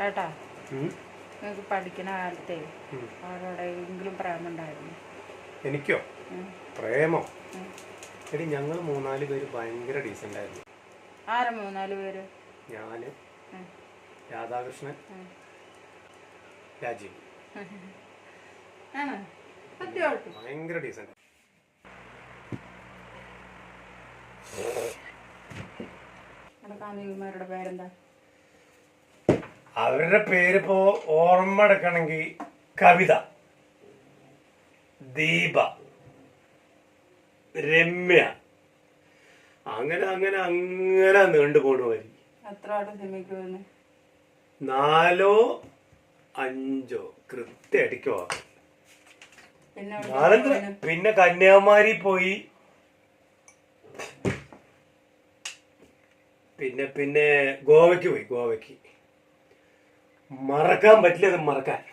ഏട്ടാ. നിങ്ങൾക്ക് പഠിക്കുന്ന കാലത്തെ. ആരോടെങ്കിലും പ്രേമുണ്ടായിരുന്നു എനിക്കോ? പ്രേമോ? എടി ഞങ്ങൾ മൂന്നാൽ പേര് ഭയങ്കര ഡീസന്റ് ആയിരുന്നു. ആരാ മൂന്നാൽ പേര്? ഞാൻ. രാധാകൃഷ്ണൻ. രാജീവ് ഭയങ്കര ഡീസന്റ് നമ്മുടെ കാമുകിമാരുടെ പേരെന്താ? അവരുടെ പേരിപ്പോ ഓർമ്മ എടുക്കണമെങ്കിൽ കവിത. ദീപ. രമ്യ. അങ്ങനെ അങ്ങനെ അങ്ങനെ നീണ്ടു പോണു വരി. നാലോ അഞ്ചോ. കൃത്യടിക്കോ? പിന്നെ കന്യാകുമാരി പോയി. പിന്നെ പിന്നെ ഗോവയ്ക്ക് പോയി ഗോവയ്ക്ക്. മറക്കാൻ പറ്റില്ല അത് മറക്കാൻ.